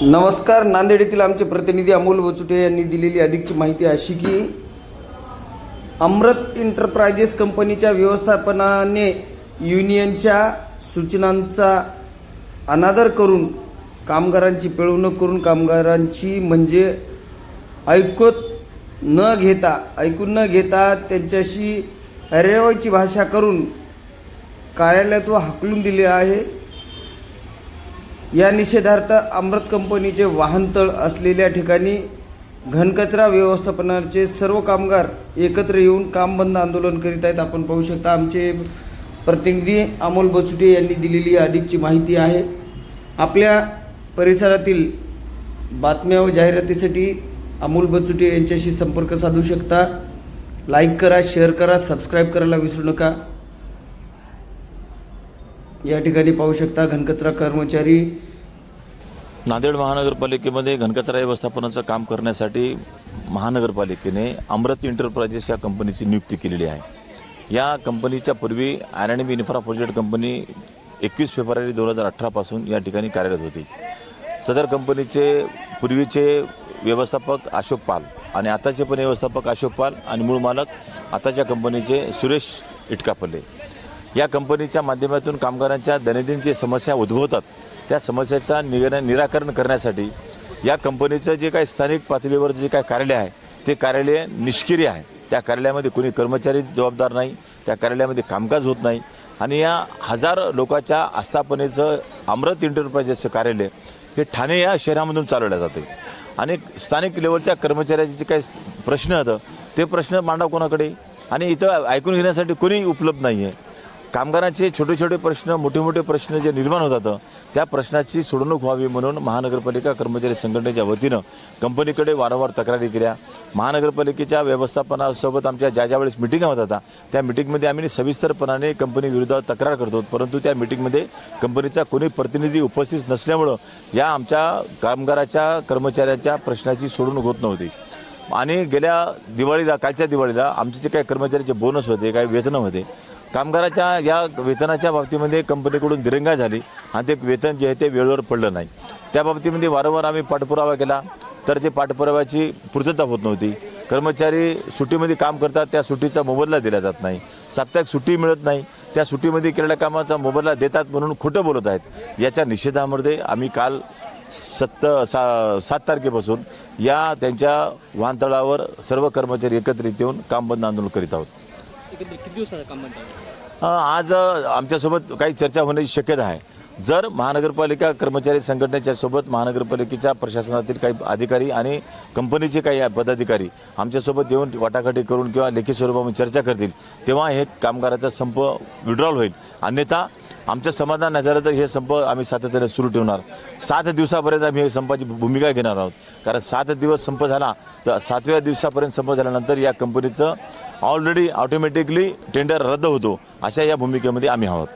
नमस्कार. नांदेड येथील आमचे प्रतिनिधी अमोल वचुटे यांनी दिलेली अधिकची माहिती अशी की अमृत इंटरप्राइजेस कंपनीच्या व्यवस्थापनाने युनियनच्या सूचनांचा अनादर करून कामगारांची पिळवणूक करून कामगारांची म्हणजे ऐकत न घेता ऐकून न घेता त्यांच्याशी अरेवाची भाषा करून कार्यालयातून हाकलून दिले आहे. या निषेधार्थ अमृत कंपनीचे वाहनतळ असलेल्या ठिकाणी घनकचरा व्यवस्थापनाचे सर्व कामगार एकत्र येऊन काम बंद आंदोलन करीत आहेत. आपण पाहू शकता आमचे प्रतिनिधी अमोल बचुटे यांनी दिलेली अधिकची माहिती आहे. आपल्या परिसरातील बातम्या व जाहिरातीसाठी अमोल बचुटे यांच्याशी संपर्क साधू शकता. लाईक करा शेअर करा सबस्क्राईब करायला विसरू नका. या ठिकाणी पाहू शकता घनकचरा कर्मचारी. नांदेड महानगरपालिकेमध्ये घनकचरा व्यवस्थापनाचं काम करण्यासाठी महानगरपालिकेने अमृत इंटरप्राइजेस या कंपनीची नियुक्ती केलेली आहे. या कंपनीच्या पूर्वी R B infra project company एकवीस फेब्रुवारी दोन हजार अठरापासून या ठिकाणी कार्यरत होती. सदर कंपनीचे पूर्वीचे व्यवस्थापक अशोक पाल आणि आताचे पण व्यवस्थापक अशोक पाल आणि मूळ मालक आताच्या कंपनीचे सुरेश इटकापल्ले. या कंपनीच्या माध्यमातून कामगारांच्या दैनंदिन जे समस्या उद्भवतात. त्या समस्याचा निगर निराकरण करण्यासाठी या कंपनीचं जे काही स्थानिक पातळीवर जे काही कार्यालय आहे ते कार्यालय निष्क्रिय आहे. त्या कार्यालयामध्ये कोणी कर्मचारी जबाबदार नाही त्या कार्यालयामध्ये कामकाज होत नाही आणि या हजार लोकांच्या आस्थापनेचं अमृत इंटरप्राइजेसचं कार्यालय हे ठाणे या शहरामधून चालवलं जाते. आणि स्थानिक लेवलच्या कर्मचाऱ्याचे जे काही प्रश्न होतं ते प्रश्न मांडा कोणाकडे? आणि इथं ऐकून घेण्यासाठी कोणी उपलब्ध नाही आहे कामगारांचे छोटे छोटे प्रश्न मोठे मोठे प्रश्न जे निर्माण होतात त्या प्रश्नाची सोडवणूक व्हावी म्हणून महानगरपालिका कर्मचारी संघटनेच्या वतीनं कंपनीकडे वारंवार तक्रारी केल्या. महानगरपालिकेच्या व्यवस्थापनासोबत आमच्या ज्या ज्या वेळेस मिटिंगा होत होता त्या मिटिंगमध्ये आम्ही सविस्तरपणाने कंपनीविरोधात तक्रार करतो परंतु त्या मिटिंगमध्ये कंपनीचा कोणी प्रतिनिधी उपस्थित नसल्यामुळं या आमच्या कामगाराच्या कर्मचाऱ्याच्या प्रश्नाची सोडवणूक होत नव्हती. आणि गेल्या दिवाळीला कालच्या दिवाळीला आमचे जे काही कर्मचाऱ्याचे बोनस होते काही वेतनं होते कामगाराच्या या वेतनाच्या बाबतीमध्ये कंपनीकडून दिरंगा झाली आणि ते वेतन जे आहे ते वेळेवर पडलं नाही. त्या बाबतीमध्ये वारंवार आम्ही पाठपुरावा केला तर ते पाठपुराव्याची पूर्तता होत नव्हती. कर्मचारी सुट्टीमध्ये काम करतात त्या सुट्टीचा मोबदला दिला जात नाही. साप्ताहिक सुट्टी मिळत नाही त्या सुट्टीमध्ये केलेल्या कामाचा मोबदला देतात म्हणून खोटं बोलत आहेत. याच्या निषेधामध्ये आम्ही काल सत्त सा सात तारखेपासून या त्यांच्या वाहनतळावर सर्व कर्मचारी एकत्रित येऊन काम बंद आंदोलन करीत आहोत. एकंदरीत किती दिवसाचं काम आज आमच्यासोबत काही चर्चा होण्याची शक्यता आहे. जर महानगरपालिका कर्मचारी संघटनेच्या सोबत महानगरपालिकेच्या प्रशासनातील काही अधिकारी आणि कंपनीचे काही पदाधिकारी आमच्यासोबत येऊन वाटाघाटी करून किंवा लेखी स्वरूपामध्ये चर्चा करतील तेव्हा हे कामगाराचा संप विड्रॉल होईल. अन्यथा आमचं समाधान नाही झालं तर हे संप आम्ही सातत्याने सुरू ठेवणार. सात दिवसापर्यंत आम्ही हे संपाची भूमिका घेणार आहोत. कारण सात दिवस संप झाला तर सातव्या दिवसापर्यंत संप झाल्यानंतर या कंपनीचं ऑलरेडी ऑटोमॅटिकली टेंडर रद्द होतो. अशा या भूमिकेमध्ये आम्ही आहोत.